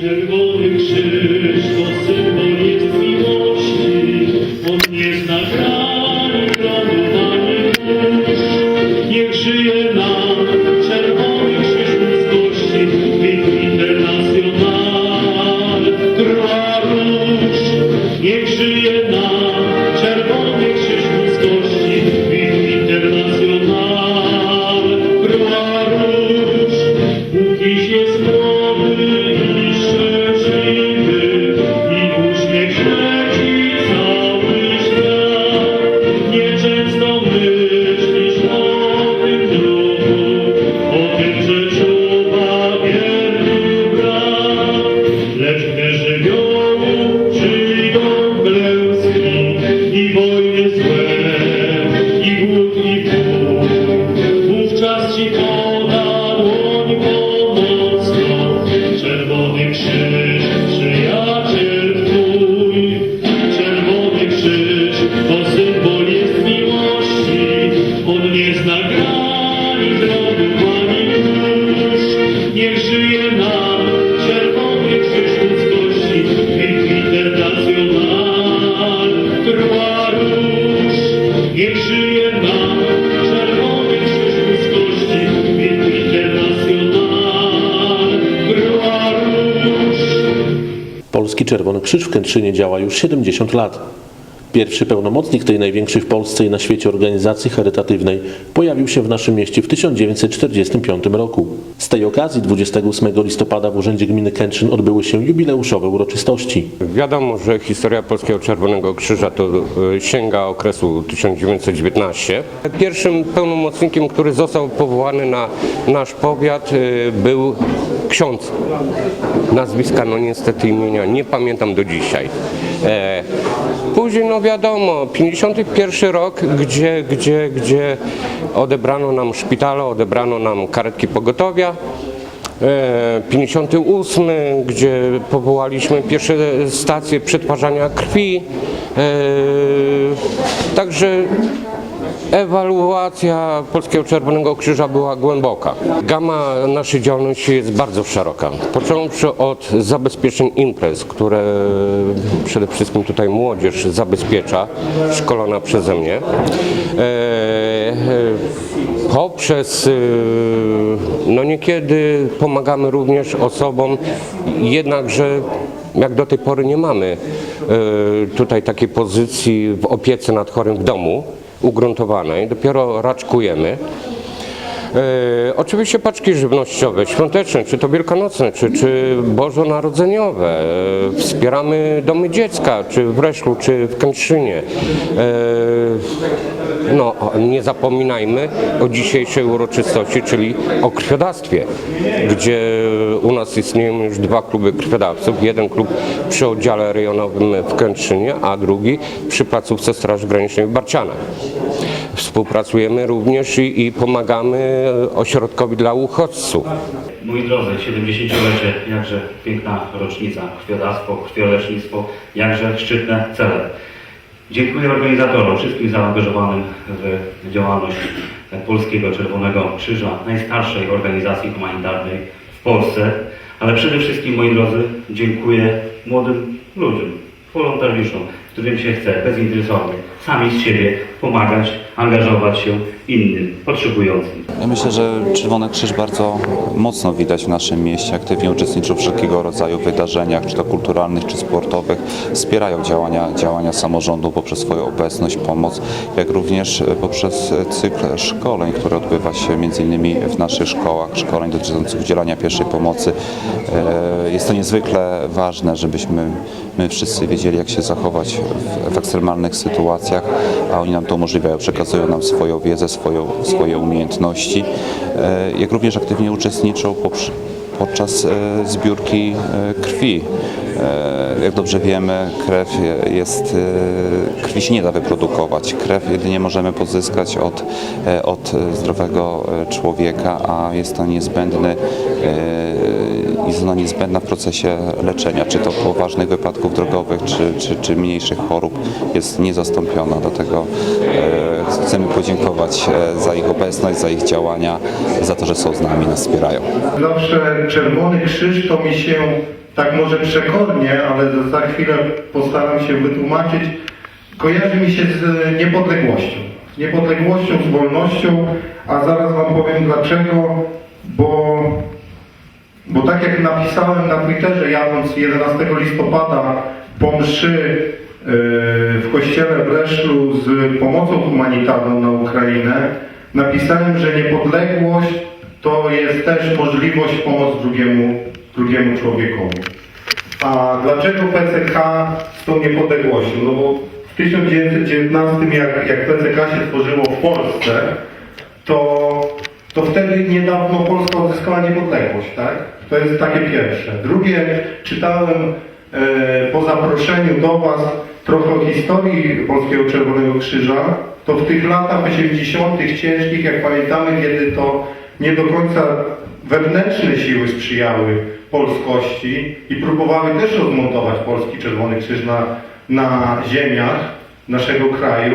Czerwony krzyż Polski Czerwony Krzyż w Kętrzynie działa już 70 lat. Pierwszy pełnomocnik tej największej w Polsce i na świecie organizacji charytatywnej pojawił się w naszym mieście w 1945 roku. Z tej okazji 28 listopada w Urzędzie Gminy Kętrzyn odbyły się jubileuszowe uroczystości. Wiadomo, że historia Polskiego Czerwonego Krzyża to e, sięga okresu 1919. Pierwszym pełnomocnikiem, który został powołany na nasz powiat e, był ksiądz. Nazwiska, no niestety imienia nie pamiętam do dzisiaj. E, Później, no wiadomo, 51 rok, gdzie, gdzie, gdzie odebrano nam szpitale, odebrano nam karetki pogotowia. E, 58, gdzie powołaliśmy pierwsze stacje przetwarzania krwi. E, Także ewaluacja Polskiego Czerwonego Krzyża była głęboka. Gama naszej działalności jest bardzo szeroka. Począwszy od zabezpieczeń imprez, które przede wszystkim tutaj młodzież zabezpiecza, szkolona przeze mnie. E, e, poprzez, e, no niekiedy pomagamy również osobom, jednakże jak do tej pory nie mamy tutaj takiej pozycji w opiece nad chorym w domu ugruntowanej, dopiero raczkujemy. E, oczywiście paczki żywnościowe, świąteczne, czy to wielkanocne, czy, czy bożonarodzeniowe. E, wspieramy domy dziecka, czy w Reszlu, czy w Kętrzynie. E, no, nie zapominajmy o dzisiejszej uroczystości, czyli o krwiodawstwie, gdzie u nas istnieją już dwa kluby krwiodawców. Jeden klub przy oddziale rejonowym w Kętrzynie, a drugi przy placówce Straży Granicznej w Barcianach. Współpracujemy również i, i pomagamy ośrodkowi dla uchodźców. Moi drodzy, 70-lecie, jakże piękna rocznica, krwiodawstwo, krwiolecznictwo, jakże szczytne cele. Dziękuję organizatorom, wszystkim zaangażowanym w działalność Polskiego Czerwonego Krzyża, najstarszej organizacji humanitarnej w Polsce, ale przede wszystkim, moi drodzy, dziękuję młodym ludziom, wolontariuszom, którym się chce bezinteresownie, sami z siebie pomagać, angażować się innym, potrzebującym. Ja myślę, że Czerwony Krzyż bardzo mocno widać w naszym mieście. Aktywnie uczestniczą w wszelkiego rodzaju wydarzeniach, czy to kulturalnych, czy sportowych. Wspierają działania, działania samorządu poprzez swoją obecność, pomoc, jak również poprzez cykl szkoleń, który odbywa się m.in. w naszych szkołach, szkoleń dotyczących udzielania pierwszej pomocy. E, Jest to niezwykle ważne, żebyśmy my wszyscy wiedzieli, jak się zachować w, w ekstremalnych sytuacjach, a oni nam to umożliwiają, przekazują nam swoją wiedzę, swoją, swoje umiejętności, e, jak również aktywnie uczestniczą poprze- podczas e, zbiórki e, krwi. E, Jak dobrze wiemy, krew jest, krwi się nie da wyprodukować. Krew jedynie możemy pozyskać od, od zdrowego człowieka, a jest to niezbędny, jest ona niezbędna w procesie leczenia, czy to poważnych wypadków drogowych, czy, czy, czy mniejszych chorób, jest niezastąpiona. Dlatego chcemy podziękować za ich obecność, za ich działania, za to, że są z nami, nas wspierają. Zawsze Czerwony Krzyż to mi się tak może przekornie, ale za chwilę postaram się wytłumaczyć, kojarzy mi się z niepodległością. Z niepodległością, z wolnością, a zaraz Wam powiem dlaczego, bo, bo tak jak napisałem na Twitterze, jadąc 11 listopada po mszy yy, w kościele w Reszlu z pomocą humanitarną na Ukrainę, napisałem, że niepodległość to jest też możliwość pomocy drugiemu, drugiemu człowiekowi. A dlaczego PCK z tą niepodległością? No bo w 1919, jak, jak PCK się tworzyło w Polsce, to, to wtedy niedawno Polska odzyskała niepodległość, tak? To jest takie pierwsze. Drugie, czytałem e, po zaproszeniu do Was trochę o historii Polskiego Czerwonego Krzyża, to w tych latach 80. ciężkich, jak pamiętamy, kiedy to nie do końca wewnętrzne siły sprzyjały polskości i próbowały też rozmontować Polski Czerwony Krzyż na, na ziemiach naszego kraju,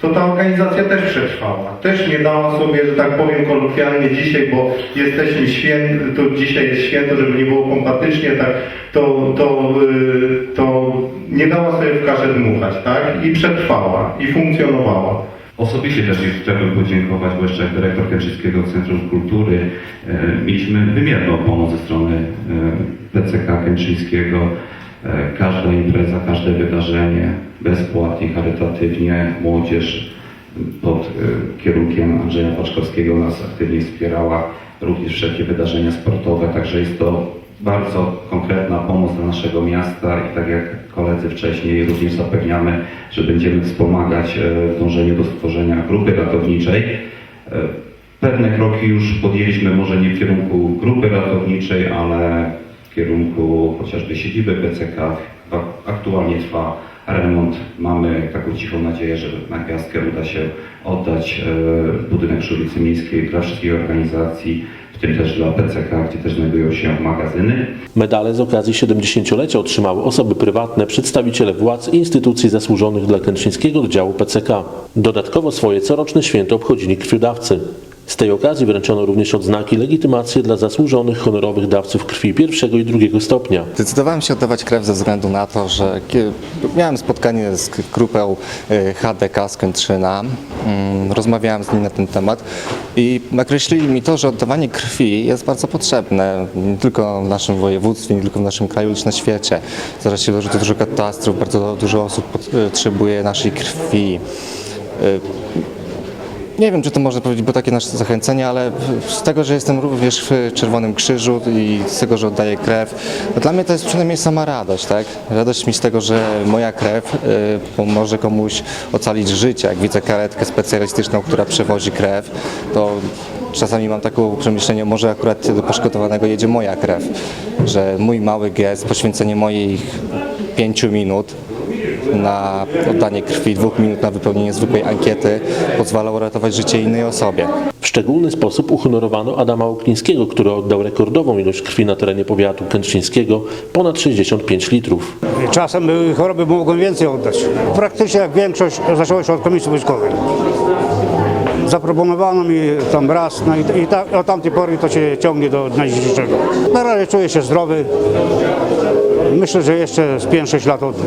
to ta organizacja też przetrwała. Też nie dała sobie, że tak powiem kolokwialnie dzisiaj, bo jesteśmy święty, to dzisiaj jest święto, żeby nie było pompatycznie, tak, to, to, yy, to nie dała sobie w kaszę dmuchać, tak? I przetrwała, i funkcjonowała. Osobiście też chciałbym podziękować, bo jeszcze jako dyrektor Kęczyńskiego Centrum Kultury e, mieliśmy wymierną pomoc ze strony e, PCK Kęczyńskiego. E, każda impreza, każde wydarzenie bezpłatnie, charytatywnie, młodzież pod kierunkiem Andrzeja Paczkowskiego nas aktywnie wspierała, również wszelkie wydarzenia sportowe, także jest to bardzo konkretna pomoc dla naszego miasta i tak jak koledzy wcześniej również zapewniamy, że będziemy wspomagać e, w dążeniu do stworzenia grupy ratowniczej. E, Pewne kroki już podjęliśmy, może nie w kierunku grupy ratowniczej, ale w kierunku chociażby siedziby PCK. Aktualnie trwa remont. Mamy taką cichą nadzieję, że na gwiazdkę uda się oddać e, budynek przy ulicy Miejskiej dla wszystkich organizacji, w tym też dla PCK, gdzie też znajdują się magazyny. Medale z okazji 70-lecia otrzymały osoby prywatne, przedstawiciele władz i instytucji zasłużonych dla Kętrzyńskiego oddziału PCK. Dodatkowo swoje coroczne święto obchodzili krwiodawcy. Z tej okazji wręczono również odznaki legitymacje dla zasłużonych honorowych dawców krwi pierwszego i drugiego stopnia. Zdecydowałem się oddawać krew ze względu na to, że miałem spotkanie z grupą y, HDK z Kętrzyna, Mm, rozmawiałem z nimi na ten temat i nakreślili mi to, że oddawanie krwi jest bardzo potrzebne, nie tylko w naszym województwie, nie tylko w naszym kraju, lecz na świecie. Zdarza się dużo, dużo katastrof, bardzo dużo osób potrzebuje naszej krwi. Nie wiem, czy to można powiedzieć, bo takie nasze zachęcenie, ale z tego, że jestem również w Czerwonym Krzyżu i z tego, że oddaję krew, no dla mnie to jest przynajmniej sama radość, tak? Radość mi z tego, że moja krew y, pomoże komuś ocalić życie. Jak widzę karetkę specjalistyczną, która przewozi krew, to czasami mam takie przemyślenie, może akurat do poszkodowanego jedzie moja krew, że mój mały gest, poświęcenie moich pięciu minut na oddanie krwi, dwóch minut na wypełnienie zwykłej ankiety pozwala uratować życie innej osobie. W szczególny sposób uhonorowano Adama Oklińskiego, który oddał rekordową ilość krwi na terenie powiatu kętrzyńskiego, ponad 65 litrów. Czasem były choroby mogłem więcej oddać. Praktycznie jak większość zaczęło się od komisji wojskowej. Zaproponowano mi tam raz, no i, i tak, od tamtej pory to się ciągnie do dnia dzisiejszego. Na razie czuję się zdrowy. Myślę, że jeszcze z 5-6 lat oddam.